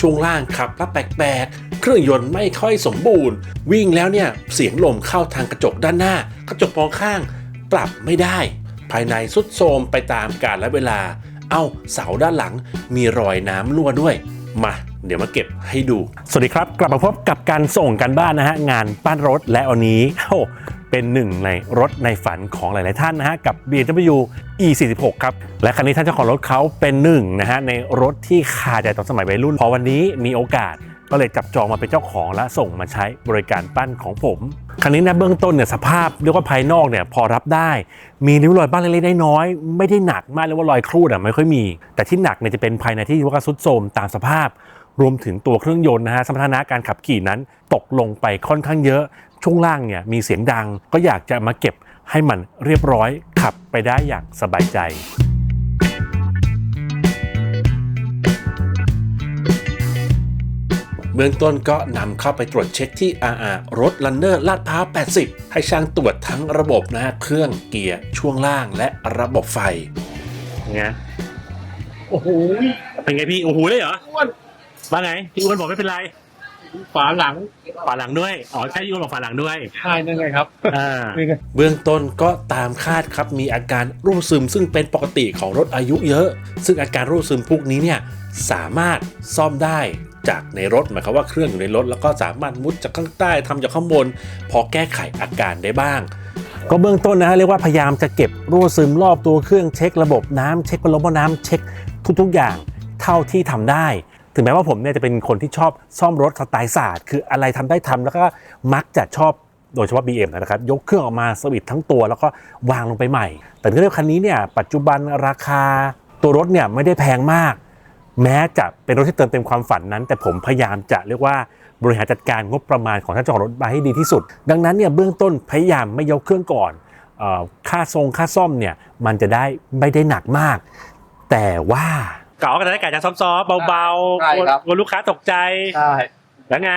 ช่วงล่างขับแล้วแปลกๆ เครื่องยนต์ไม่ค่อยสมบูรณ์ วิ่งแล้วเนี่ยเสียงลมเข้าทางกระจกด้านหน้า กระจกมองข้าง ปรับไม่ได้ ภายในสุดโทมไปตามกาลและเวลา เอ้าเสาด้านหลังมีรอยน้ำรั่วด้วย มาเดี๋ยวมาเก็บให้ดู สวัสดีครับ กลับมาพบกับการส่งกันบ้านนะฮะงานปั้นรถและวันนี้โอ้ เป็นหนึ่งในรถในฝันของหลาย ๆ ท่านนะฮะกับ BMW E46 ครับ และคันนี้ท่านเจ้าของรถเขาเป็นหนึ่งนะฮะในรถที่ขาดใจตอนสมัยวัยรุ่น พอวันนี้มีโอกาสก็เลยจับจองมาเป็นเจ้าของและส่งมาใช้บริการปั้นของผม คันนี้นะเบื้องต้นเนี่ยสภาพเรียกว่าภายนอกเนี่ยพอรับได้ มีริ้วรอยบ้างเล็กๆน้อยๆไม่ได้หนักมากเรียกว่ารอยครูดอะไม่ค่อยมี แต่ที่หนักเนี่ยจะเป็นภายในที่เรียกว่าซุดโทรมตามสภาพ รวมถึงตัวเครื่องยนต์นะฮะสมรรถนะการขับขี่นั้นตกลงไปค่อนข้างเยอะ ช่วงล่างเนี่ยมีเสียงดัง ก็อยากจะมาเก็บให้มันเรียบร้อยขับไปได้อย่างสบายใจเบื้องต้นก็นำเข้าไปตรวจเช็คที่ RR รถลันเนอร์ลาดพร้าว 80 ให้ช่างตรวจทั้งระบบนะฮะเครื่องเกียร์ช่วงล่างและระบบไฟไงโอ้โหเป็นไงพี่ โอ้โหเลยเหรออ้วนว่าไง พี่อ้วนบอกไม่เป็นไร ฝาหลังฝาหลังด้วย อ๋อใช่พี่อ้วนบอกฝาหลังด้วย ใช่นั่นไงครับอ่านี่ไงเบื้องต้นก็ตามคาดครับมีอาการรูดซึม ซึ่งเป็นปกติของรถอายุเยอะ ซึ่งอาการรูดซึมพวกนี้เนี่ยสามารถซ่อมได้จากในรถหมายความว่าเครื่องอยู่ในรถ แล้วก็สามารถมุดจากข้างใต้ทำจากข้างบน พอแก้ไขอาการได้บ้าง ก็เบื้องต้นนะฮะเรียกว่าพยายามจะเก็บรั่วซึมรอบตัวเครื่องเช็ค ระบบน้ำเช็คพัดลมน้ำเช็คทุกๆอย่างเท่าที่ทำได้ ถึงแม้ว่าผมเนี่ยจะเป็นคนที่ชอบซ่อมรถสไตล์ศาสตร์คืออะไรทำได้ทำแล้วก็มักจะชอบโดยเฉพาะ BM นะครับ ยกเครื่องออกมาสวิตทั้งตัว แล้วก็วางลงไปใหม่ แต่เรื่องคันนี้เนี่ยปัจจุบันราคาตัวรถเนี่ยไม่ได้แพงมาก แม้จะเป็นรถที่เติมเต็มความฝันนั้น แต่ผมพยายามจะเรียกว่าบริหารจัดการงบประมาณของท่านเจ้าของรถมาให้ดีที่สุด ดังนั้นเนี่ยเบื้องต้นพยายามไม่ยกเครื่องก่อนค่าทรงค่าซ่อมเนี่ยมันจะได้ไม่ได้หนักมาก แต่ว่า เก่าก็จะได้ไก่จะซอฟๆเบาใช่ครับ กลัวลูกค้าตกใจ ใช่แล้วไง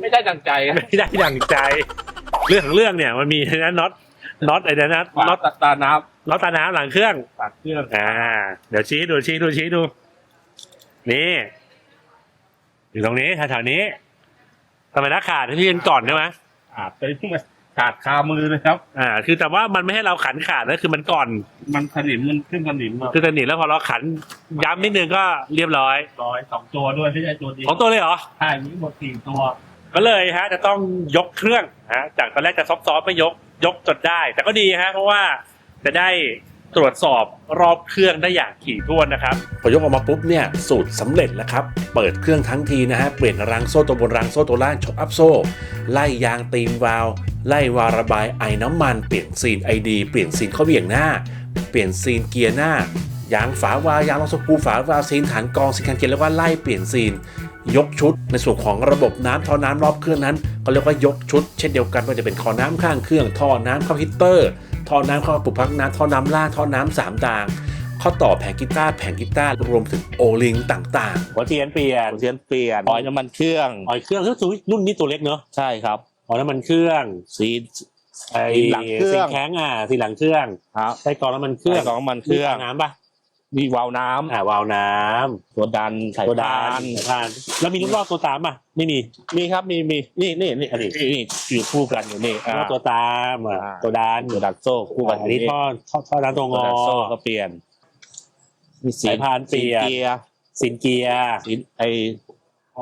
ไม่ได้ดังใจครับไม่ได้ดังใจ เรื่องของเรื่องเนี่ยมันมีนะน็อตน็อตไอ้นะน็ฝาอตตัดตาน้น็อตตาน้ำหลังเครื่องำตัดเครื่องอ่า เดี๋ยวชี้ดูชี้ดูชี้ดู นี่อยู่ตรงนี้แถวๆนี้ทำไมนะขาดให้พี่เรียนก่อนใช่ไหมขาดไปที่มา ขาดคามือเลยครับ อ่า คือแต่ว่ามันไม่ให้เราขันขาดนะคือมันก่อนมันสนิมมันขึ้นสนิมมาคือตอนนี้แล้วพอเราขันย้ำนิดนึงก็เรียบร้อยร้อยสองตัวด้วยไม่ใช่ตัวเดียวของตัวเลยเหรอใช่มีหมดสี่ตัว ก็เลยฮะ จะต้องยกเครื่องฮะจากตอนแรกจะซอฟต์ๆไม่ยกยกจดได้ แต่ก็ดีฮะ เพราะว่าจะได้ ตรวจสอบรอบเครื่องได้อย่างถี่ถ้วนนะครับ พอยกออกมาปุ๊บเนี่ยสูตรสำเร็จแล้วครับ เปิดเครื่องทั้งทีนะฮะ เปลี่ยนรังโซ่ตัวบนรังโซ่ตัวล่างชกอัพโซ่ ไล่ยางตีนวาล์วไล่วาระบายไอน้ำมัน เปลี่ยนซีนไอดีเปลี่ยนซีนเข้าเบี่ยงหน้า เปลี่ยนซีนเกียร์หน้ายางฝาวาวยางรอสกูฝาวาวซีนฐานกองซีนคันเกียร์แล้วก็ไล่เปลี่ยนซีน ยกชุด ในส่วนของระบบน้ำท่อน้ำรอบเครื่องนั้น ก็เรียกว่ายกชุด เช่นเดียวกันว่าจะเป็นคอน้ำข้างเครื่องท่อน้ำเข้าฮีตเตอร์ ท่อน้ำเข้าปุกพักน้ำท่อน้ำล่างท่อน้ำสามด่างข้อต่อแผงกีตาร์แผงกีตาร์รวมถึงโอลิงต่างๆหัวเทียนเปลี่ยนเทียนเปลี่ยนออยล์น้ำมันเครื่องออยเครื่องรุ่นนี้ตัวเล็กเนอะใช่ครับออยน้ำมันเครื่องสีนไอ้สีหลังเครื่องสีแข็งอะสีหลังเครื่องครับไส้กรองน้ำมันเครื่องไส้กรองน้ำมันเครื่องมีน้ำปะ มีวาล์วน้ำอ่าวาล์วน้ำตัวดันสายตัวดาพานนสายพานแล้วมีลูกลอกตัวตามป่ะไม่มีมีครับมีมีนี่นี่นี่อันนี้นี่นี่อยู่คู่กันอยู่นี่ลูกลอกตัวตามอะอ่า ตัวดานตัวดันโซ่คู่กันอันนี้ท่อท่อท่อด้านตัวงตัวอ ดันโซ่ก็เปลี่ยนมีสายพานเปลี่ยนสีเกียร์สินเกียร์สีไอ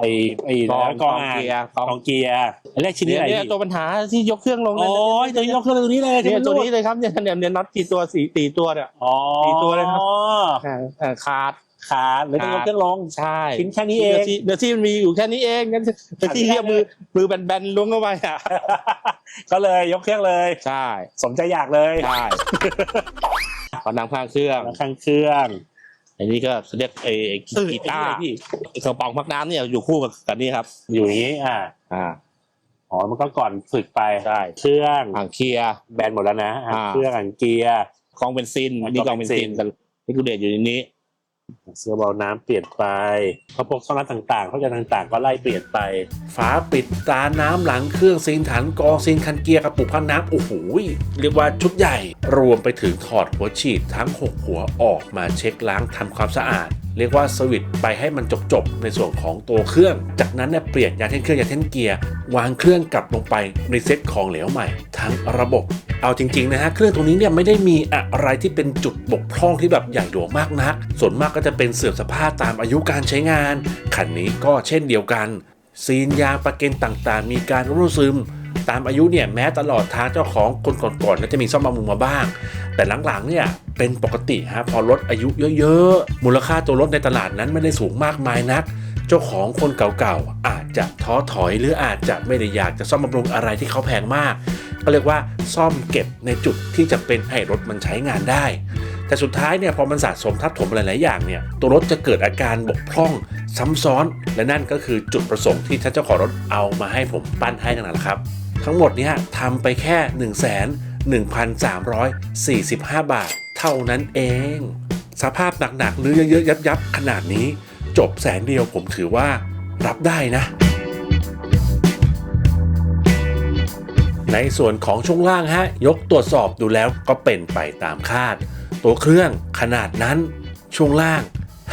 ไอ้ไอ้กองกองกองเกียร์กองเกียร์อันแรกชิ้นนี้เนี่ยอะไรเนี่ยพี่ตัวปัญหาที่ยกเครื่องลงโอ้ยตัวยกเครื่องตัวนี้เลยเนี่ยที่มัตัวรูดนี้เลยครับเนี่ยเนี่ยเนี่ยน็อตกี่ตัวสีตีตัวเนี่ย อ๋อสี่ตัวเลยครับ อ่าอ่าขาด ขาดเลยต้องยกเครื่องลง ใช่ชิ้นแค่นี้เองดี๋ยวที่เดี๋ยวที่มันมีอยู่แค่นี้เองงั้นแต่ที่เรียกมือมือแบนๆล้วงเข้าไปอะก็เลยยกเครื่องเลย ใช่สมใจอยากเลยใช่พอนำข้างเครื่องแล้วข้างเครื่อง อันนี้ก็เขาเรียกไอ้ไอ้กีตาร์ไอ้นี่ ไอ้กระป๋องพักน้ำเนี่ยอยู่คู่กับกับนี่ครับ อยู่อย่างนี้อ่าอ่าอ๋อมันก็ก่อนฝึกไปใช่เครื่องอ่างเคลียร์ แบนหมดแล้วนะอะอ่า เครื่องอ่างเกียร์ กองเบนซินอ่ากนี่กองเบนซินกองเบนซินแต่นี่กูเดทอยู่ในนี้ เสื้อเบาน้ำเปลี่ยนไปพอพวกสลัดต่างๆเขาจะต่างๆ ก็ไล่เปลี่ยนไป ฝาปิดตาน้ำหลังเครื่องซีนฐานกองซีนคันเกียร์กระปุกพันน้ำโอ้โหเรียกว่าชุดใหญ่ รวมไปถึงถอดหัวฉีดทั้ง 6 หัวออกมาเช็คล้างทำความสะอาด เรียกว่าสวิตไปให้มันจบๆในส่วนของตัวเครื่อง จากนั้นเนี่ยเปลี่ยนยางเท่นเครื่องยางเท่นเกียร์วางเครื่องกลับลงไปในเซ็ตของเหลวใหม่ ทั้งระบบเอาจริงๆนะฮะเครื่องตรงนี้เนี่ยไม่ได้มีอะไรที่เป็นจุดบกพร่องที่แบบใหญ่หลวงมากนัก ส่วนมากก็จะเป็นเสื่อมสภาพตามอายุการใช้งาน คันนี้ก็เช่นเดียวกัน ซีนยางประเก็นต่างๆ มีการรุ่ซึม ตามอายุเนี่ยแม้ตลอดทางเจ้าของคนก่อนๆก็จะมีซ่อมบำรุงมาบ้าง แต่หลังๆเนี่ยเป็นปกติฮะพอรถอายุเยอะๆ มูลค่าตัวรถในตลาดนั้นไม่ได้สูงมากมายนัก เจ้าของคนเก่าๆ อาจจะท้อถอยหรืออาจจะไม่ได้อยากจะซ่อมบำรุงอะไรที่เขาแพงมาก ก็เรียกว่าซ่อมเก็บในจุดที่จะเป็นให้รถมันใช้งานได้ แต่สุดท้ายเนี่ยพอมันสะสมทับถมหลายๆอย่างเนี่ยตัวรถจะเกิดอาการบกพร่องซ้ำซ้อน และนั่นก็คือจุดประสงค์ที่ท่านเจ้าของรถเอามาให้ผมปั้นให้นั่นแหละครับ ทั้งหมดนี่ยทำไปแค่ 1 1 3 4 5 บาท เท่านั้นเอง สภาพหนักๆหรือเยอะๆยับๆขนาดนี้ จบแสนเดียวผมถือว่ารับได้นะ ในส่วนของช่วงล่างฮะ ยกตรวจสอบดูแล้วก็เป็นไปตามคาด ตัวเครื่องขนาดนั้นช่วงล่าง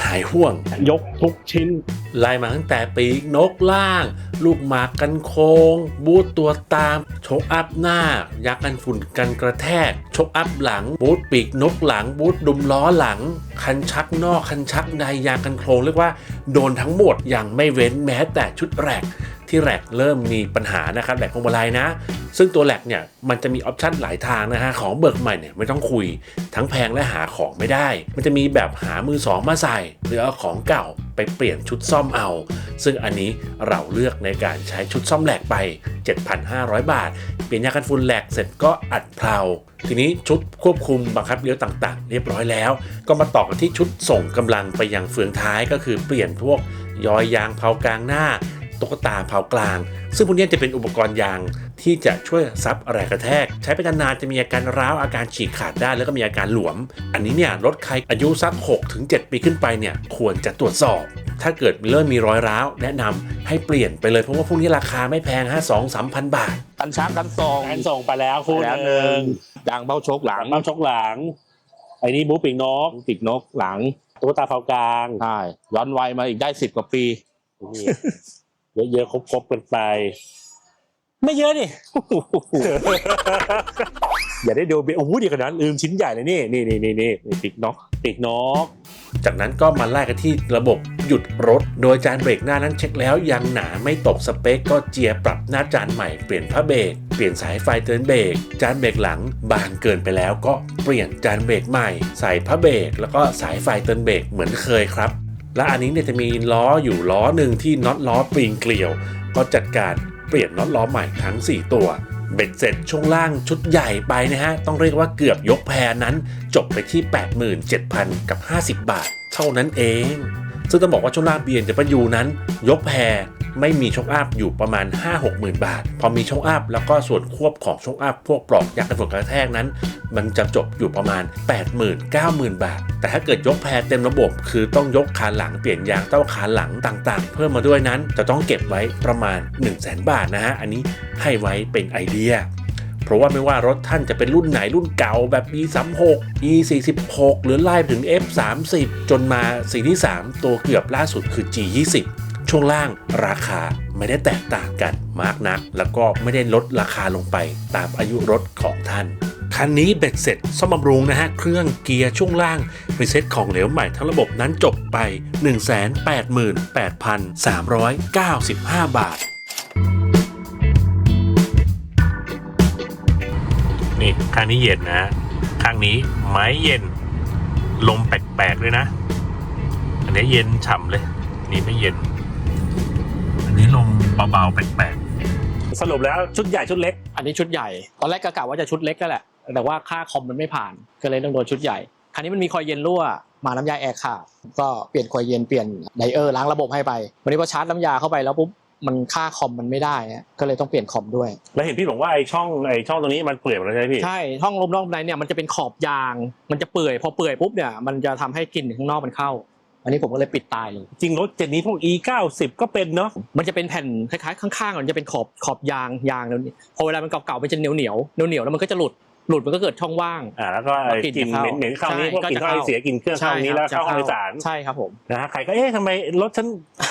หายห่วง ยกทุกชิ้น ไล่มาตั้งแต่ปีกนกล่าง ลูกหมากกันโคงบูทตัวตามชกอัพหน้า ยักกันฝุ่นกันกระแทก ชกอัพหลัง บูทปีกนกหลัง บูทดุมล้อหลัง คันชักนอกคันชักในยางกันโครงเรียกว่าโดนทั้งหมดอย่างไม่เว้นแม้แต่ชุดแรก ที่แรกเริ่มมีปัญหานะครับแหลกพวงมาลัยนะ ซึ่งตัวแหลกเนี่ยมันจะมีออปชันหลายทางนะฮะของเบิกใหม่เนี่ยไม่ต้องคุยทั้งแพงและหาของไม่ได้ มันจะมีแบบหามือสองมาใส่ หรือเอาของเก่าไปเปลี่ยนชุดซ่อมเอา ซึ่งอันนี้เราเลือกในการใช้ชุดซ่อมแหลกไป 7,500 บาท เปลี่ยนยางกันฝุ่นแหลกเสร็จก็อัดเพลาทีนี้ชุดควบคุมบังคับเลี้ยวต่างๆ เรียบร้อยแล้ว ก็มาต่อกันที่ชุดส่งกำลังไปยังเฟืองท้ายก็คือเปลี่ยนพวกยอยยางเผากลางหน้า ตุ๊กตาเผากลาง ซึ่งพวกนี้จะเป็นอุปกรณ์ยางที่จะช่วยซับแรงกระแทก ใช้ไปนานๆจะมีอาการร้าวอาการฉีกขาดได้แล้วก็มีอาการหลวม อันนี้เนี่ยรถใครอายุสัก6ถึง7ปีขึ้นไปเนี่ยควรจะตรวจสอบ ถ้าเกิดเริ่มมีรอยร้าว แนะนำให้เปลี่ยนไปเลยเพราะว่าพวกนี้ราคาไม่แพงฮะสองสามพันบาทกันช้างกันทรงการส่งไปแล้วคู่แล้วหหนึ่นึ่งงยางเบ้าชกหลังบ้าชกหลังไอ้นี่บูปิงนกปีกนกหลังตุ๊กตาเผากลางใช่ย้อนวัยมาอีกได้สิบกว่าปีนี่ เยอะๆครบๆกันไป ไม่เยอะนี่อย่าได้ดูเบโอ้โหดีขนาดนั้นลืมชิ้นใหญ่เลยนี่นี่นี่นี่นี่นี่ปีกนกปีกนกจากนั้นก็มาไล่กันที่ระบบหยุดรถ โดยจานเบรกหน้านั้นเช็คแล้วยังหนาไม่ตกสเปคก็เจียปรับหน้าจานใหม่เปลี่ยนผ้าเบรกเปลี่ยนสายไฟเตือนเบรกจานเบรกหลังบางเกินไปแล้วก็เปลี่ยนจานเบรกใหม่ ใส่ผ้าเบรกแล้วก็สายไฟเตือนเบรกเหมือนเคยครับ และอันนี้เนี่ยจะมีล้ออยู่ล้อหนึ่งที่น็อตล้อปีงเกลียว ก็จัดการเปลี่ยนน็อตล้อใหม่ทั้ง 4 ตัว เบ็ดเสร็จช่วงล่างชุดใหญ่ไปนะฮะ ต้องเรียกว่าเกือบยกแพรนั้น จบไปที่ 87,000 กับ 50 บาท เท่านั้นเอง ซึ่งต้องบอกว่าช่วงล่างเบียนั้น ยกแพร ไม่มีช็อคอัพอยู่ประมาณ 5-6หมื่นบาท พอมีช็อคอัพแล้วก็ส่วนควบของช็อคอัพพวกปลอกยางกันฝนกระแทกนั้น มันจะจบอยู่ประมาณ 80,000 90,000 บาท แต่ถ้าเกิดยกแพรเต็มระบบ คือต้องยกคาหลังเปลี่ยนยางเต้าคาหลังต่างๆ เพิ่มมาด้วยนั้นจะต้องเก็บไว้ประมาณ 1 0 0 0 0แบาทนะฮะอันนี้ให้ไว้เป็นไอเดียเพราะว่าไม่ว่ารถท่านจะเป็นรุ่นไหนรุ่นเก่าแบบ E36 E46 หรือไล่ถึง F30 จนมาสีที่ 3 ตัวเกือบล่าสุดคือ G20 ช่วงล่างราคาไม่ได้แตกต่างกันมากนัก แล้วก็ไม่ได้ลดราคาลงไปตามอายุรถของท่านคันนี้เบ็ดเสร็จซ่อมบำรุงนะฮะ เครื่องเกียร์ช่วงล่างรีเซ็ตของเหลวใหม่ทั้งระบบนั้นจบไป 188,395 บาท นี่ข้างนี้เย็นนะข้างนี้ไม้เย็น ลมแปลกๆเลยนะ อันนี้เย็นฉ่ำเลยนนี้ไม่เย็น เบาๆแปลกๆสรุปแล้วชุดใหญ่ชุดเล็ก อันนี้ชุดใหญ่ ตอนแรกก็กะว่าจะชุดเล็กก็แหละ แต่ว่าค่าคอมมันไม่ผ่าน ก็เลยต้องโดนชุดใหญ่ คราวนี้มันมีคอยเย็นรั่ว มาน้ำยาแอร์ขาด ก็เปลี่ยนคอยเย็นเปลี่ยนไดเออร์ล้างระบบให้ไป วันนี้พอชาร์จน้ำยาเข้าไปแล้วปุ๊บมันค่าคอมมันไม่ได้ฮะก็เลยต้องเปลี่ยนคอมด้วย แล้วเห็นพี่บอกว่าไอช่องไอช่องตรงนี้มันเปลี่ยนหมดแล้วใช่ไหมพี่ ใช่ห้องลมนอกในเนี่ยมันจะเป็นขอบยาง มันจะเปื่อย พอเปื่อยปุ๊บเนี่ย มันจะทำให้กลิ่นข้างนอกมันเข้า อันนี้ผมก็เลยปิดตายเลย จริงรถเจนนี้พวก e 9 0ก็เป็นเนาะมันจะเป็นแผ่นคล้ายๆข้างๆมันจะเป็นขอบขอบยางยางแล้วนี่พอเวลามันเก่าๆมันจะเหนียวเหนียวเหนียวเหนียวๆแล้วมันก็จะหลุดหลุดมันก็เกิดช่องว่าง อ่าแล้วก็ไอ้แล้วกลิ่นกลิ่นจะเข้าเหม็นๆเข้านี้ใช่พวกกลิ่นก็จะท่อไอเข้าเสียกลิ่นเครื่องเข้านี้คแล้วจะเข้าห้องโดยสารใช่ครับผมนะฮะใครก็เอ๊ะทำไมรถฉัน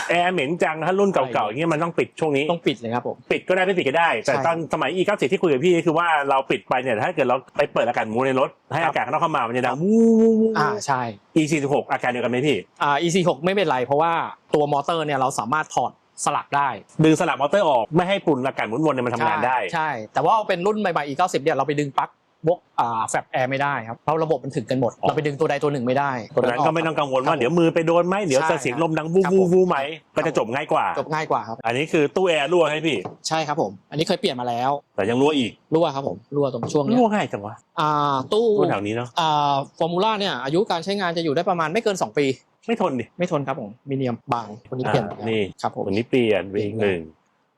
แอร์เหม็นจังนะรุ่นเก่าๆอย่างเงี้ยมันต้องปิดช่วงนี้ ต้องปิดเลยครับผม ปิดก็ได้ไม่ปิดก็ได้ แต่ใช่ตอนสมัย e 9 0ที่คุยกับพี่คือว่าเราปิดไปเนี่ยถ้าเกิดเราไปเปิดอากาศหมูในรถให้อากาศข้างนอกเข้ามามันจะดังวู้วู้วู้อ่าใช่ e 4 6อาการเดียวกันไหมพี่อ่า EC6 ไม่เป็นไรเพราะว่าตัวมอเตอร์เนี่ยเราสามารถถอดสลักได้ดึงสลักมอเตอร์ออกไม่ให้ปุ่นอากาศหมุนวนเนี่ยมันทำงานได้ใช่ใช่แต่ว่าเป็นรุ่นใหม่ๆ E90 เนี่ยเราไปดึงปลั๊ก วกอ่าแฟบแอร์ไม่ได้ครับเพราะระบบมันถึงกันหมดอ๋อเราไปดึงตัวใดตัวหนึ่งไม่ได้เพราะฉะนั้นก็ไม่ต้องกังวลครัว่าบผมเดี๋ยวมือไปโดนไหมเดี๋ยวใช่จะเสียงลมดังวู้ครับวู้ผมวู้ไหมก็ครัจะบจบง่ายกว่าจบง่ายกว่าครับ อันนี้คือตู้แอร์รั่วให้พี่ ใช่ครับผม อันนี้เคยเปลี่ยนมาแล้ว แต่ยังรั่วอีกรั่วครับผมรั่วตรงช่วงเนี้ยรั่วง่ายจังวะอ่าตู้รั่วแถวนี้เนาะอ่าฟอร์มูล่าเนี่ยอายุการใช้งานจะอยู่ได้ประมาณไม่เกิน 2 ปี ไม่ทนดิไม่ทนครับผมมีเนียมบางวันนี้เปลี่ยนหมดแล้วนี่ครับผมวันนี้เปลี่ยนไปอีกหนึ่ง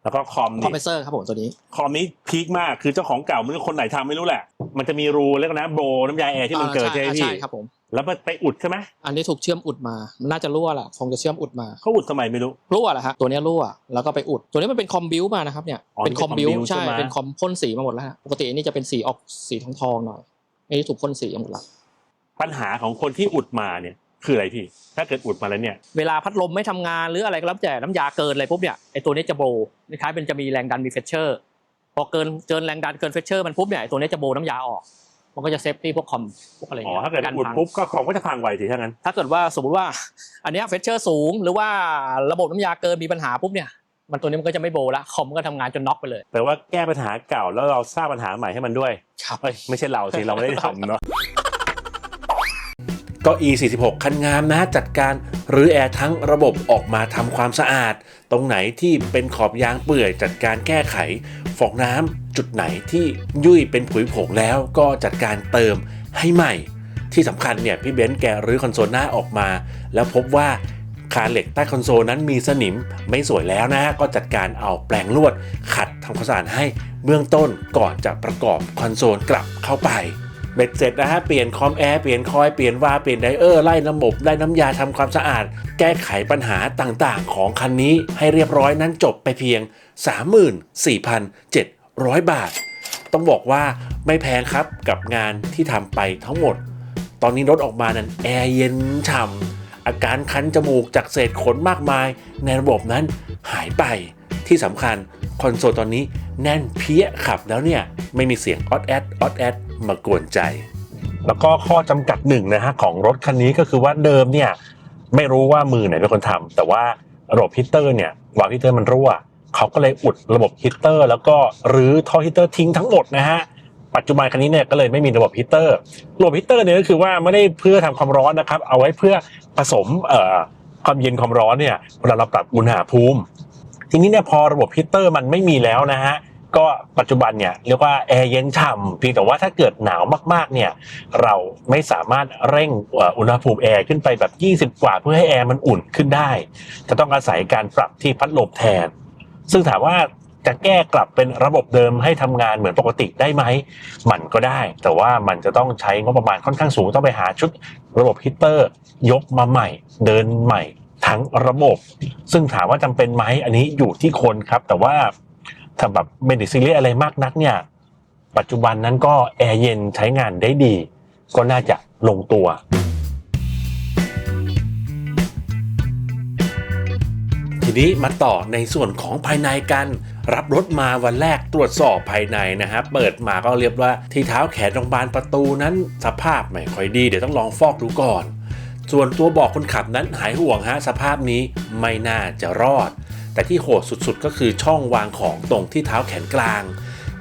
แล้วก็คอมคอมเพรนี่สเซอร์ครับผมตัวนี้ คอมนี้พีคมากคือเจ้าของเก่าไม่รู้คนไหนทำไม่รู้แหละ มันจะมีรูเรียกนะโบน้ำยาแอร์ที่มันเกิดใช่ไหมพี่ใช่ครับผม แล้วมันไปอุดใช่ไหมอันนี้ถูกเชื่อมอุดมา มันน่าจะรั่วแหละคงจะเชื่อมอุดมา เขาอุดทำไมไม่รู้ รั่วแหละฮะ ตัวเนี้ยรั่ว แล้วก็ไปอุด ตัวนี้มันเป็นคอมบิวมานะครับเนี่ย อ๋อเป็นคอมบิวเป็นคอมบิวใช่ใช่ ไหม เป็นคอมพ่นสีมาหมดแล้วฮะ ปกติอันนี้จะเป็นสีออกสีทองทองๆหน่อย อันนี้ถูกพ่นสีหมดแล้วปัญหาของคนที่อุดมาเนี่ย คืออะไรพี่ ถ้าเกิดอุดมาแล้วเนี่ย เวลาพัดลมไม่ทำงานหรืออะไรก็แล้วแต่น้ำยาเกินอะไรปุ๊บเนี่ยไอตัวนี้จะโบว์คล้ายๆเป็นจะมีแรงดันมีเฟชเชอร์พอเกินเกินแรงดันเกินเฟชเชอร์มันปุ๊บเนี่ยไอตัวนี้จะโบว์น้ำยาออกมันก็จะเซฟตี้พวกคอมพวกอะไรอ๋อเงี้ยถ้าเกิดนอุดพังปุ๊บก็ของก็จะพังไวสิถ้างั้น ถ้าเกิดว่าสมมติว่า อันเนี้ยเฟชเชอร์สูง หรือว่าระบบน้ำยาเกินมีปัญหาปุ๊บเนี่ยมันตัวนี้มันก็จะไม่โบว์ละคอมมันก็ทำงานจนน็อกไปเลยแปลว่าแก้ปัญหาเก่าแล้วเราสร้างปัญหาใหม่ให้มันด้วยครับเอ้ยไม่ใช่เราสิเราไม่ได้ทำเนาะ ก็ E46 คันงามนะจัดการหรือแอร์ทั้งระบบออกมาทำความสะอาด ตรงไหนที่เป็นขอบยางเปื่อยจัดการแก้ไข ฟองน้ำจุดไหนที่ยุ่ยเป็นผุยผงแล้วก็จัดการเติมให้ใหม่ ที่สำคัญเนี่ยพี่เบนซ์แกรื้อคอนโซลหน้าออกมา แล้วพบว่าคานเหล็กใต้คอนโซลนั้นมีสนิมไม่สวยแล้วนะก็จัดการเอาแปรงลวด ขัดทำความสะอาดให้เบื้องต้นก่อนจะประกอบคอนโซลกลับเข้าไป บ็ดเสร็จนะฮะ เปลี่ยนคอมแอร์ เปลี่ยนคอย เปลี่ยนวา เปลี่ยนไดเออร์ ไล่ระบบได้น้ำยาทำความสะอาด แก้ไขปัญหาต่างๆ ของคันนี้ให้เรียบร้อยนั้นจบไปเพียง 34,700 บาท ต้องบอกว่าไม่แพงครับกับงานที่ทำไปทั้งหมด ตอนนี้รถออกมานั้นแอร์เย็นฉ่ำอาการคันจมูกจากเศษขนมากมาย ในระบบนั้นหายไปที่สำคัญคอนโซลตอนนี้แน่นเพี้ยขับแล้วเนี่ยไม่มีเสียงออดแอดออดแอด มากวนใจ แล้วก็ข้อจำกัดหนึ่งนะฮะของรถคันนี้ก็คือว่าเดิมเนี่ยไม่รู้ว่ามือไหนเป็นคนทำแต่ว่าระบบฮีเตอร์เนี่ยวาล์วฮีเตอร์มันรั่วเขาก็เลยอุดระบบฮีเตอร์ แล้วก็รื้อท่อฮีเตอร์ทิ้งทั้งหมดนะฮะปัจจุบันคันนี้เนี่ยก็เลยไม่มีระบบฮีเตอร์ระบบฮีเตอร์เนี่ยก็คือว่าไม่ได้เพื่อทำความร้อนนะครับ เอาไว้เพื่อผสมเอ่อความเย็นความร้อนเนี่ยเวลาเราปรับอุณหภูมิ ทีนี้เนี่ยพอระบบฮีเตอร์มันไม่มีแล้วนะฮะ ก็ปัจจุบันเนี่ยเรียกว่าแอร์เย็นฉ่ำเพียงแต่ว่าถ้าเกิดหนาวมากๆเนี่ยเราไม่สามารถเร่งอุณหภูมิแอร์ขึ้นไปแบบ 20 กว่าเพื่อให้แอร์มันอุ่นขึ้นได้ จะต้องอาศัยการปรับที่พัดลมแทน ซึ่งถามว่าจะแก้กลับเป็นระบบเดิมให้ทำงานเหมือนปกติได้ไหม มันก็ได้ แต่ว่ามันจะต้องใช้งบประมาณค่อนข้างสูงต้องไปหาชุดระบบฮีตเตอร์ ยกมาใหม่ เดินใหม่ทั้งระบบ ซึ่งถามว่าจำเป็นไหมอันนี้อยู่ที่คนครับ แต่ว่า ถ้าแบบไม่ได้ซีเรียสอะไรมากนักเนี่ย ปัจจุบันนั้นก็แอร์เย็นใช้งานได้ดี ก็น่าจะลงตัว ทีนี้มาต่อในส่วนของภายในกัน รับรถมาวันแรกตรวจสอบภายในนะฮะเปิดมาก็เรียบว่าที่เท้าแขนตรงบานประตูนั้นสภาพไม่ค่อยดี เดี๋ยวต้องลองฟอกดูก่อน ส่วนตัวบอกคนขับนั้นหายห่วงฮะสภาพนี้ไม่น่าจะรอด แต่ที่โหดสุดๆ ก็คือช่องวางของตรงที่เท้าแขนกลาง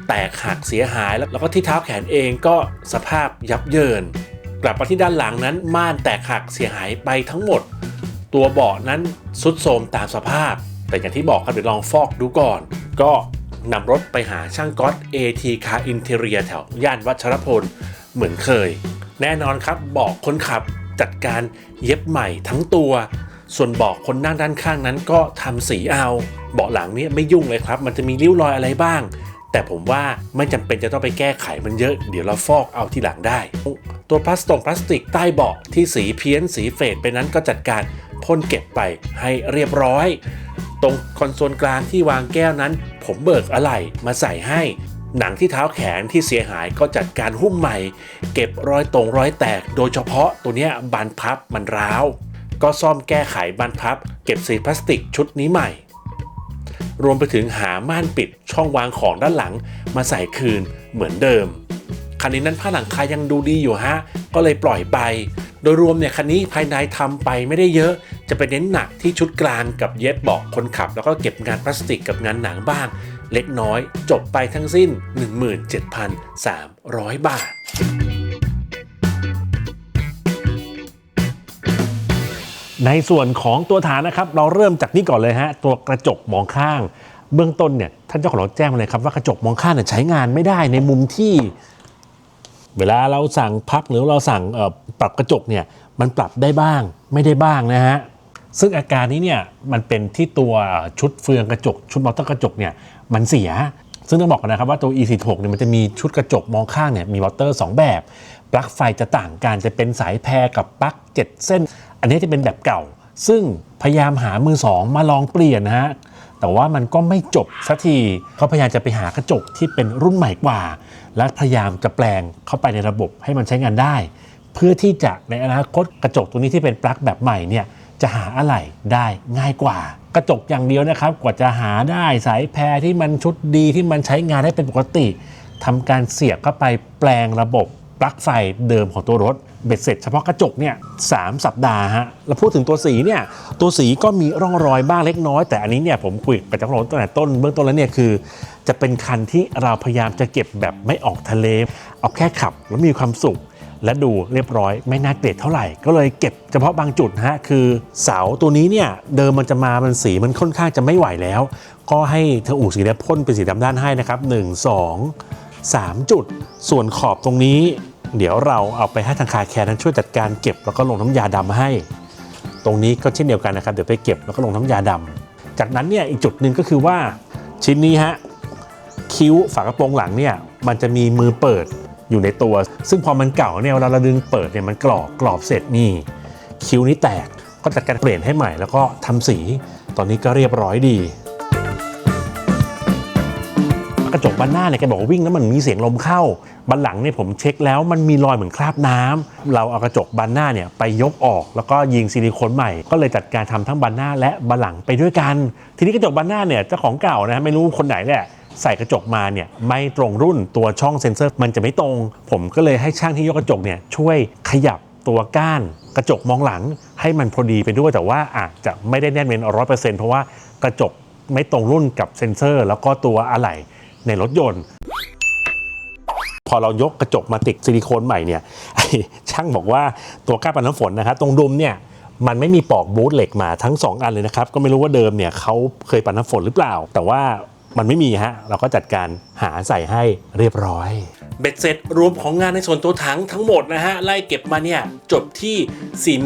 แตกหักเสียหายแล้วก็ที่เท้าแขนเองก็สภาพยับเยิน กลับมาที่ด้านหลังนั้นม่านแตกหักเสียหายไปทั้งหมด ตัวเบาะนั้นสุดโทมตามสภาพ แต่อย่างที่บอกครับเดี๋ยวลองฟอกดูก่อน ก็นำรถไปหาช่างก๊อต AT Car Interior แถวย่านวัชรพลเหมือนเคย แน่นอนครับบาะคนขับจัดการเย็บใหม่ทั้งตัว ส่วนเบาะคนนั่งด้านข้างนั้นก็ทำสีเอาเบาะหลังเนี่ยไม่ยุ่งเลยครับ มันจะมีริ้วรอยอะไรบ้าง แต่ผมว่าไม่จำเป็นจะต้องไปแก้ไขมันเยอะ เดี๋ยวเราฟอกเอาที่หลังได้ ตัวพลาสตงพลาสติกใต้เบาะที่สีเพี้ยนสีเฟดไปนั้นก็จัดการพ่นเก็บไปให้เรียบร้อยตตรงคอนโซลกลางที่วางแก้วนั้น ผมเบิกอะไหล่มาใส่ให้หนังที่เท้าแขนที่เสียหายก็จัดการหุ้มใหม่ เก็บรอยตรงรอยแตก โดยเฉพาะตัวเนี้ยบานพับมันร้าว ก็ซ่อมแก้ไขบานพับ เก็บสีพลาสติกชุดนี้ใหม่ รวมไปถึงหาม่านปิดช่องวางของด้านหลัง มาใส่คืนเหมือนเดิม คันนี้นั้นผ้าหลังคายังดูดีอยู่ฮะ ก็เลยปล่อยไป โดยรวมเนี่ยคันนี้ภายในทำไปไม่ได้เยอะ จะไปเน้นหนักที่ชุดกลางกับเย็บเบาะคนขับ แล้วก็เก็บงานพลาสติกกับงานหนังบ้าง เล็กน้อยจบไปทั้งสิ้น 17,300 บาท ในส่วนของตัวฐานนะครับ เราเริ่มจากนี่ก่อนเลยฮะตัวกระจกมองข้าง เบื้องต้นเนี่ยท่านเจ้าของรถแจ้งมาเลยครับว่ากระจกมองข้างเนี่ยใช้งานไม่ได้ในมุมที่ เวลาเราสั่งพับหรือเราสั่งปรับกระจกเนี่ยมันปรับได้บ้างไม่ได้บ้างนะฮะซึ่งอาการนี้เนี่ยมันเป็นที่ตัวชุดเฟืองกระจก ชุดมอเตอร์กระจกเนี่ยมันเสีย ซึ่งต้องบอกกันนะครับว่าตัว E46 เนี่ยมันจะมีชุดกระจกมองข้างเนี่ยมีมอเตอร์ 2 แบบ ปลั๊กไฟจะต่างกันจะเป็นสายแพรกับปลั๊ก7 เส้น อันนี้จะเป็นแบบเก่า ซึ่งพยายามหามือสองมาลองเปลี่ยนนะฮะแต่ว่ามันก็ไม่จบสักทีเขาพยายามจะไปหากระจกที่เป็นรุ่นใหม่กว่า และพยายามจะแปลงเข้าไปในระบบให้มันใช้งานได้ เพื่อที่จะในอนาคตกระจกตัวนี้ที่เป็นปลั๊กแบบใหม่เนี่ยจะหาอะไหล่ได้ง่ายกว่า กระจกอย่างเดียวนะครับ กว่าจะหาได้สายแพรที่มันชุดดีที่มันใช้งานได้เป็นปกติทำการเสียบเข้าไปแปลงระบบ ปลั๊กไฟเดิมของตัวรถเบ็ดเสร็จเฉพาะกระจกเนี่ยสามสัปดาห์ฮะแล้วพูดถึงตัวสีเนี่ยตัวสีก็มีร่องรอยบ้างเล็กน้อย แต่อันนี้เนี่ยผมคุยกับเจ้าของรถตั้งแต่ต้นเบื้องต้นแล้วเนี่ยคือ จะเป็นคันที่เราพยายามจะเก็บแบบไม่ออกทะเล เอาแค่ขับแล้วมีความสุขและดูเรียบร้อยไม่น่าเกลียดเท่าไหร่ ก็เลยเก็บเฉพาะบางจุดฮะคือเสาตัวนี้เนี่ยเดิมมันจะมามันสีมันค่อนข้างจะไม่ไหวแล้ว ก็ให้เธออู่สีเนี่ยพ่นเป็นสีดำด้านให้นะครับ 1 2 3 จุด ส่วนขอบตรงนี้ เดี๋ยวเราเอาไปให้ทางคาแคร์นั้นช่วยจัดการเก็บแล้วก็ลงน้ำยาดำให้ ตรงนี้ก็เช่นเดียวกันนะครับ เดี๋ยวไปเก็บแล้วก็ลงน้ำยาดำจากนั้นเนี่ยอีกจุดหนึ่งก็คือว่าชิ้นนี้ฮะคิ้วฝากระโปรงหลังเนี่ยมันจะมีมือเปิดอยู่ในตัว ซึ่งพอมันเก่าเนี่ยเวลาเราดึงเปิดเนี่ยมันกรอบกรอบเสร็จนี่ คิ้วนี้แตกก็จัดการเปลี่ยนให้ใหม่แล้วก็ทำสี ตอนนี้ก็เรียบร้อยดี กระจกบานหน้าเนี่ยแกบอกว่าวิ่งแล้วมันมีเสียงลมเข้าบานหลังเนี่ยผมเช็คแล้วมันมีรอยเหมือนคราบน้ำเราเอากระจกบานหน้าเนี่ยไปยกออก แล้วก็ยิงซิลิโคนใหม่ ก็เลยจัดการทำทั้งบานหน้าและบานหลังไปด้วยกัน ทีนี้กระจกบานหน้าเนี่ยเจ้าของเก่านะไม่รู้คนไหนแหละใส่กระจกมาเนี่ยไม่ตรงรุ่นตัวช่องเซ็นเซอร์มันจะไม่ตรง ผมก็เลยให้ช่างที่ยกกระจกเนี่ยช่วยขยับตัวก้านกระจกมองหลังให้มันพอดีไปด้วยแต่ว่าอาจจะไม่ได้แน่นเป็นร้อยเปอร์เซ็นต์เพราะว่ากระจกไม่ตรงรุ่นกับเซ็นเซอร์ แล้วก็ตัวอะไหล่ ในรถยนต์ พอเรายกกระจกมาติดซิลิโคนใหม่เนี่ยช่างบอกว่าตัวก้าปันน้ำฝนนะครับตรงดุมเนี่ยมันไม่มีปอกบูทเหล็กมาทั้ง 2 อันเลยนะครับ ก็ไม่รู้ว่าเดิมเนี่ยเขาเคยปันน้ำฝนหรือเปล่า แต่ว่ามันไม่มีฮะ เราก็จัดการหาใส่ให้เรียบร้อย เบ็ดเสร็จรวมของงานในส่วนตัวถังทั้งหมดนะฮะ ไล่เก็บมาเนี่ย จบที่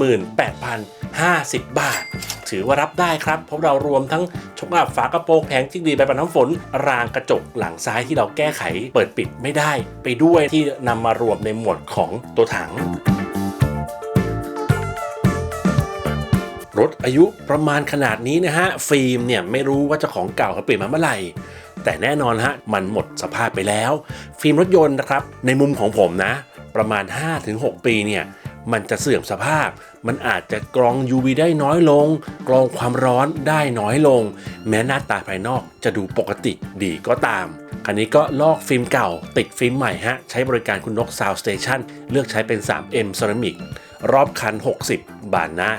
48,050 บาท ถือว่ารับได้ครับ เพราะเรารวมทั้ง กอับฝากระโปรงแผงที่ดีใบปันน้ำฝน รางกระจกหลังซ้ายที่เราแก้ไขเปิดปิดไม่ได้ ไปด้วยที่นำมารวมในหมวดของตัวถังรถอายุประมาณขนาดนี้นะฮะ ฟิล์มเนี่ยไม่รู้ว่าเจ้าของเก่าเขาเปลี่ยนมาเมื่อไหร่ แต่แน่นอนฮะ มันหมดสภาพไปแล้ว ฟิล์มรถยนต์นะครับ ในมุมของผมนะ ประมาณ 5-6 ปีเนี่ย มันจะเสื่อมสภาพ มันอาจจะกรอง UV ได้น้อยลง กรองความร้อนได้น้อยลง แม้หน้าตาภายนอกจะดูปกติดีก็ตาม คันนี้ก็ลอกฟิล์มเก่า ติดฟิล์มใหม่ฮะ ใช้บริการคุณนก Sound Station เลือกใช้เป็น 3M Ceramic รอบคัน 60 บานหน้า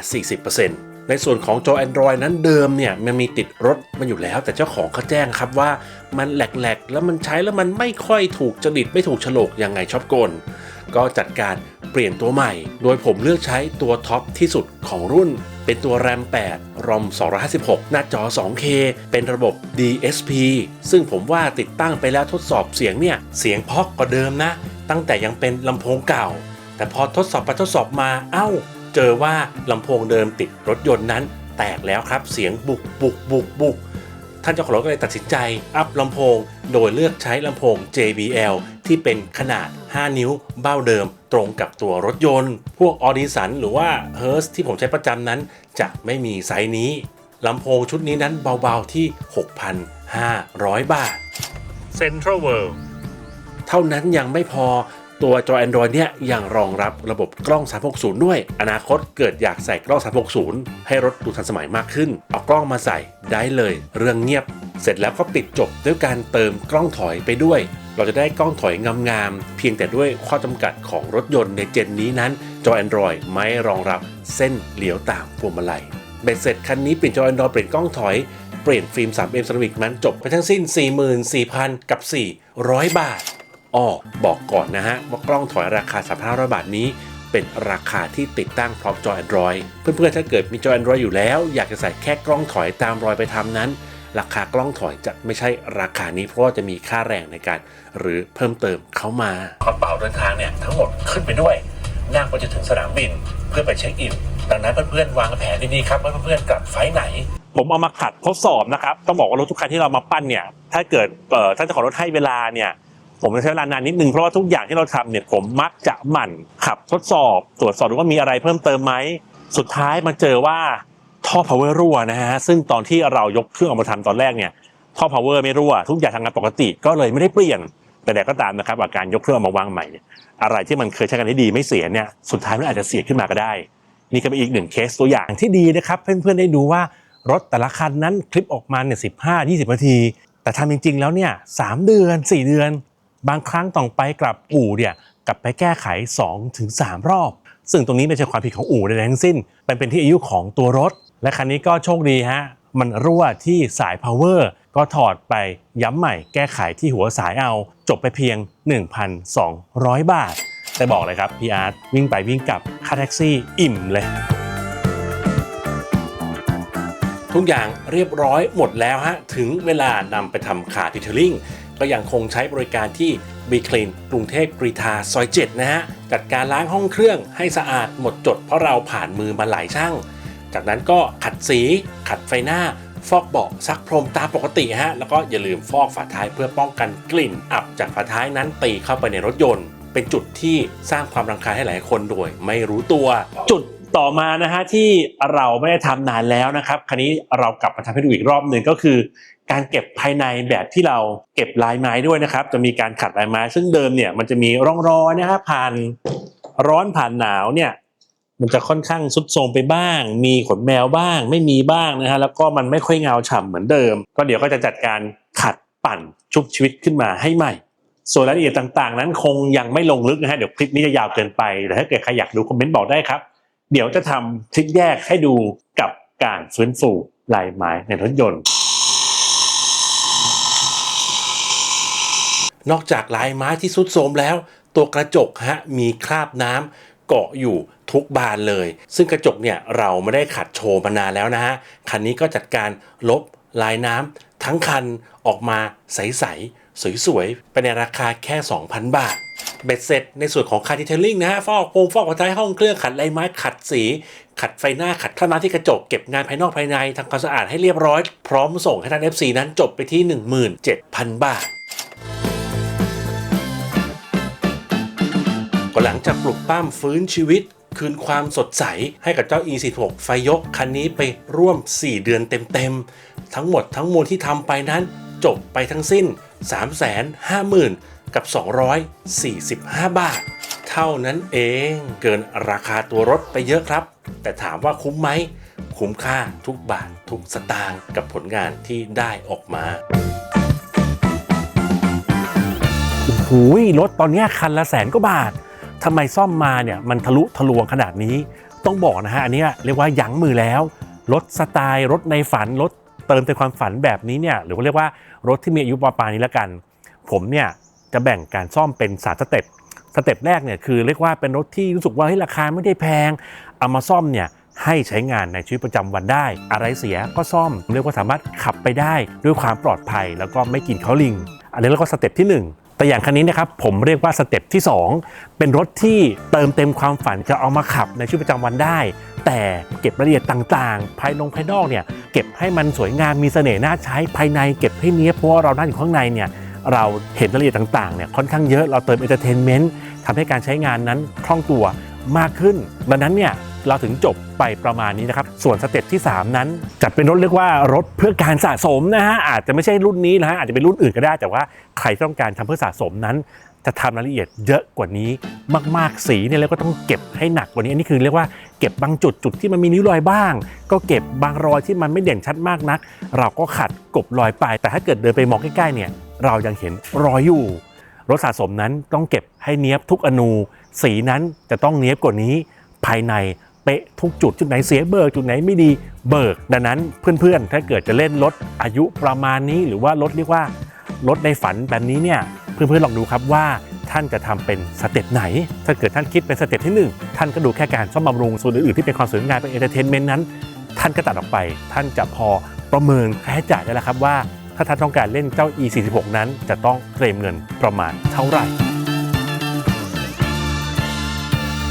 40%ในส่วนของจอ Android นั้นเดิมเนี่ยมันมีติดรถมันอยู่แล้วแต่เจ้าของเขาแจ้งครับว่ามันแหลกๆ แล้วมันใช้แล้วมันไม่ค่อยถูกจริตไม่ถูกฉลกยังไงชอบกล ก็จัดการ เปลี่ยนตัวใหม่ โดยผมเลือกใช้ตัวท็อปที่สุดของรุ่น เป็นตัว RAM 8 ROM 256 หน้าจอ 2K เป็นระบบ DSP ซึ่งผมว่าติดตั้งไปแล้วทดสอบเสียงเนี่ย เสียงเพราะกว่าเดิมนะ ตั้งแต่ยังเป็นลำโพงเก่า แต่พอทดสอบไปทดสอบมา เอ้า เจอว่าลำโพงเดิมติดรถยนต์นั้น แตกแล้วครับ เสียงบุกบุกบุกบุกท่านเจ้าของรถก็เลยตัดสินใจอัพลำโพง โดยเลือกใช้ลำโพง JBL ที่เป็นขนาด 5 นิ้วเบ้าเดิม ตรงกับตัวรถยนต์ พวกออดิสันหรือว่า h e r s ที่ผมใช้ประจำนั้น จะไม่มีไซส์นี้ลำโพงชุดนี้นั้นเบาๆที่ 6,500 บาท Central World ท่านั้นยังไม่พอ ตัวจอ Android เนี่ยยังรองรับระบบกล้อง 360 ด้วย อนาคตเกิดอยากใส่กล้อง 360 ให้รถดูทันสมัยมากขึ้น เอากล้องมาใส่ได้เลย เรื่องเงียบ เสร็จแล้วก็ปิดจบด้วยการเติมกล้องถอยไปด้วย เราจะได้กล้องถอยงามๆ เพียงแต่ด้วยข้อจำกัดของรถยนต์ในเจนนี้นั้น จอ Android ไม่รองรับเส้นเหลียวตามพวงมาลัยเบ็ดเสร็จคันนี้เปลี่ยนจอ Android เปลี่ยนกล้องถอยเปลี่ยนฟิล์ม 3M Ceramic นั้นจบไปทั้งสิ้น 44,000 กับ 400 บาท อ้อบอกก่อนนะฮะ ว่ากล้องถอยราคา3,500 บาทนี้ เป็นราคาที่ติดตั้งพร้อมจอ Android เพื่อนๆ ถ้าเกิดมีจอ Android อยู่แล้ว อยากจะใส่แค่กล้องถอยตามรอยไปทำนั้น ราคากล้องถอยจะไม่ใช่ราคานี้ เพราะว่าจะมีค่าแรงในการ หรือเพิ่มเติมเข้ามากระเป๋าเดินทางเนี่ยทั้งหมดขึ้นไปด้วยนั่งไปจนถึงสนามบินเพื่อไปเช็คอินดังนั้นเพื่อนๆวางแผนดีๆครับว่าเพื่อนๆกลับไฟล์ไหน ผมเอามาขัดทดสอบนะครับ ต้องบอกว่ารถทุกคันที่เรามาปั้นเนี่ย ถ้าเกิดเอ่อท่านเจ้าของรถให้เวลาเนี่ย ผมจะใช้เวลานานนิดนึงเพราะว่าทุกอย่างที่เราทำเนี่ยผมมักจะหมั่นขับทดสอบ ตรวจสอบดูว่ามีอะไรเพิ่มเติมไหม สุดท้ายมาเจอว่าท่อ power รั่วนะฮะซึ่งตอนที่เรายกเครื่องออกมาทำตอนแรกเนี่ยท่อ power ไม่รั่ว ทุกอย่างทำงานปกติก็เลยไม่ได้เปลี่ยน แต่แต่ก็ตามนะครับอาการยกเครื่องมาวางใหม่เนี่ยอะไรที่มันเคยใช้กันได้ดีไม่เสียเนี่ยสุดท้ายมันอาจจะเสียขึ้นมาก็ได้ นี่ก็เป็นอีกหนึ่งเคสตัวอย่างที่ดีนะครับ เพื่อนๆได้ดูว่ารถแต่ละคันนั้นคลิปออกมาเนี่ยสิบห้ายี่สิบนาที แต่ทำจริง ๆ แล้วเนี่ยสามเดือนสี่เดือน บางครั้งต้องไปกลับอู่เนี่ยกลับไปแก้ไข 2-3ถึง3รอบ ซึ่งตรงนี้ไม่ใช่ความผิดของอู่ใดๆทั้งสิ้นเป็นเป็นที่อายุของตัวรถ และคันนี้ก็โชคดีฮะมันรั่วที่สาย power ก็ถอดไปย้ำใหม่แก้ไขที่หัวสายเอา จบไปเพียง 1,200 บาท แต่บอกเลยครับพี่อาร์ตวิ่งไปวิ่งกลับค่าแท็กซี่อิ่มเลย ทุกอย่างเรียบร้อยหมดแล้วฮะ ถึงเวลานำไปทำคาร์ดิเทลลิ่ง ก็ยังคงใช้บริการที่ b c l e a n กรุงเทพกรีฑาซอย7นะฮะ จัดการล้างห้องเครื่องให้สะอาดหมดจดเพราะเราผ่านมือมาหลายช่าง จากนั้นก็ขัดสี ขัดไฟหน้า ฟอกเบาะซักพรมตามปกติฮะ แล้วก็อย่าลืมฟอกฝาท้ายเพื่อป้องกันกลิ่น อับจากฝาท้ายนั้นตีเข้าไปในรถยนต์ เป็นจุดที่สร้างความรังคาญให้หลายคนโดย ไม่รู้ตัวจุด ต่อมานะฮะที่เราไม่ได้ทำนานแล้วนะครับ คราวนี้เรากลับมาทำให้ดูอีกรอบหนึ่งก็คือ การเก็บภายในแบบที่เราเก็บลายไม้ด้วยนะครับ จะมีการขัดลายไม้ ซึ่งเดิมเนี่ยมันจะมีร่องรอยนะครับผ่านร้อนผ่านหนาวเนี่ยมันจะค่อนข้างสุดโทรมไปบ้าง มีขนแมวบ้าง ไม่มีบ้างนะฮะแล้วก็มันไม่ค่อยเงาฉ่ำเหมือนเดิม ก็เดี๋ยวก็จะจัดการขัดปั่นชุบชีวิตขึ้นมาให้ใหม่ ส่วนรายละเอียดต่างๆ นั้นคงยังไม่ลงลึกนะฮะเดี๋ยวคลิปนี้จะยาวเกินไปแต่ถ้าเกิดใครอยากดูคอมเมนต์บอกได้ครับ เดี๋ยวจะทำคลิปแยกให้ดูกับการฟื้นฟูลายไม้ในรถยนต์ นอกจากลายไม้ที่สุดโทรมแล้ว ตัวกระจกฮะมีคราบน้ำเกาะอยู่ทุกบานเลย ซึ่งกระจกเนี่ยเราไม่ได้ขัดโชว์มานานแล้วนะฮะ คันนี้ก็จัดการลบลายน้ำทั้งคันออกมาใสๆสวยๆไปในราคาแค่ 2,000 บาท เบ็ดเสร็จในส่วนของคาร์ดิเทลลิ่งนะฮะฟอกโปรงฟอกหัวท้ายห้องเครื่องขัดลายไม้ขัดสี ขัดไฟหน้าขัดข้าน้ำที่กระจกเก็บงานภายนอกภายในทำความสะอาดให้เรียบร้อย พร้อมส่งให้ทาง FC นั้นจบไปที่ 17,000 บาทก็หลังจากปลุกปั้มฟื้นชีวิต คืนความสดใสให้กับเจ้า E46 ไฟยกคันนี้ไปร่วม 4 เดือนเต็มๆ ทั้งหมดทั้งมวลที่ทำไปนั้นจบไปทั้งสิ้น 350,000 กับ 245 บาท เท่านั้นเองเกินราคาตัวรถไปเยอะครับ แต่ถามว่าคุ้มไหม คุ้มค่าทุกบาททุกสตางค์กับผลงานที่ได้ออกมาโอ้โหรถตอนนี้คันละแสนกว่าบาททำไมซ่อมมาเนี่ยมันทะลุทะลวงขนาดนี้ ต้องบอกนะฮะอันนี้เรียกว่ายั้งมือแล้ว รถสไตล์รถในฝันรถเติมเต็มความฝันแบบนี้เนี่ยหรือว่าเรียกว่ารถที่มีอายุประมาณนี้และกัน ผมเนี่ย จะแบ่งการซ่อมเป็นสามสเต็ปสเต็ปแรกเนี่ยคือเรียกว่าเป็นรถที่รู้สึกว่าเฮ้ยราคาไม่ได้แพง เอามาซ่อมเนี่ยให้ใช้งานในชีวิตประจำวันได้ อะไรเสียก็ซ่อม เรียกว่าสามารถขับไปได้ด้วยความปลอดภัย แล้วก็ไม่กินเขาลิง อันนี้แล้วก็สเต็ปที่หนึ่งแต่อย่างคันนี้นะครับผมเรียกว่าสเต็ปที่สองเป็นรถที่เติมเต็มความฝันจะเอามาขับในชีวิตประจำวันได้ แต่เก็บรายละเอียดต่างๆ ภายนงภายนอกเนี่ยเก็บให้มันสวยงามมีเสน่ห์น่าใช้ภายในเก็บให้เนี้ยเพราะว่าเรานั่งอยู่ข้างในเนี่ย เราเห็นรายละเอียดต่างๆเนี่ยค่อนข้างเยอะเราเติมเอนเตอร์เทนเมนต์ทำให้การใช้งานนั้นคล่องตัวมากขึ้น ดังนั้นเนี่ยเราถึงจบไปประมาณนี้นะครับ ส่วนสเต็ปที่ 3 นั้นจะเป็นรถเรียกว่ารถเพื่อการสะสมนะฮะอาจจะไม่ใช่รุ่นนี้นะฮะอาจจะเป็นรุ่นอื่นก็ได้ แต่ว่าใครต้องการทำเพื่อสะสมนั้น จะทำรายละเอียดเยอะกว่านี้มากๆสีเนี่ยแล้วก็ต้องเก็บให้หนักกว่านี้อันนี้คือเรียกว่าเก็บบางจุดจุดที่มันมีนิ้วรอยบ้าง ก็เก็บบางรอยที่มันไม่เด่นชัดมากนัก เราก็ขัดกบรอยไป แต่ถ้าเกิดเดินไปมองใกล้ๆเนี่ย เรายังเห็นรอยอยู่ รถสะสมนั้นต้องเก็บให้เนี้ยบทุกอนู สีนั้นจะต้องเนี้ยบกว่านี้ภายในเป๊ะทุกจุดจุดไหนเสียเบิกจุดไหนไม่ดีเบิก ดังนั้นเพื่อนๆ ถ้าเกิดจะเล่นรถอายุประมาณนี้ หรือว่ารถเรียกว่ารถในฝันแบบนี้เนี่ยเพื่อนๆลองดูครับว่าท่านจะทำเป็นสเต็ปไหน ถ้าเกิดท่านคิดเป็นสเต็ปที่หนึ่งท่านก็ดูแค่การซ่อมบำรุงส่วนอื่นๆที่เป็นความสวยงามเป็นเอนเตอร์เทนเมนต์นั้น ท่านก็ตัดออกไป ท่านจะพอประเมินค่าใช้จ่ายได้แล้วครับว่า ถ้าท่านต้องการเล่นเจ้า E46 นั้น จะต้องเตรียมเงินประมาณเท่าไหร่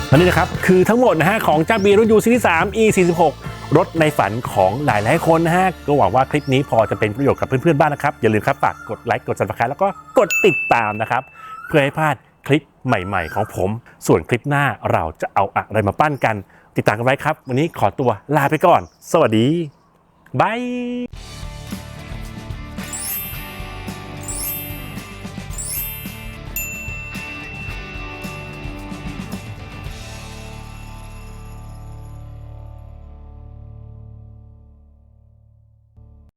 และนี่นะครับ คือทั้งหมดนะฮะของเจ้าบีรุ่นยูซีรีส์3 E46 รถในฝันของหลายหลายคนนะฮะ ก็หวังว่าคลิปนี้พอจะเป็นประโยชน์กับเพื่อนๆบ้างนะครับ อย่าลืมครับฝากกดไลค์กด subscribe แล้วก็กดติดตามนะครับ เพื่อให้พลาดคลิปใหม่ ๆ ของผม ส่วนคลิปหน้าเราจะเอาอะไรมาปั้นกัน ติดตามกันไว้ครับ วันนี้ขอตัวลาไปก่อน สวัสดีบาย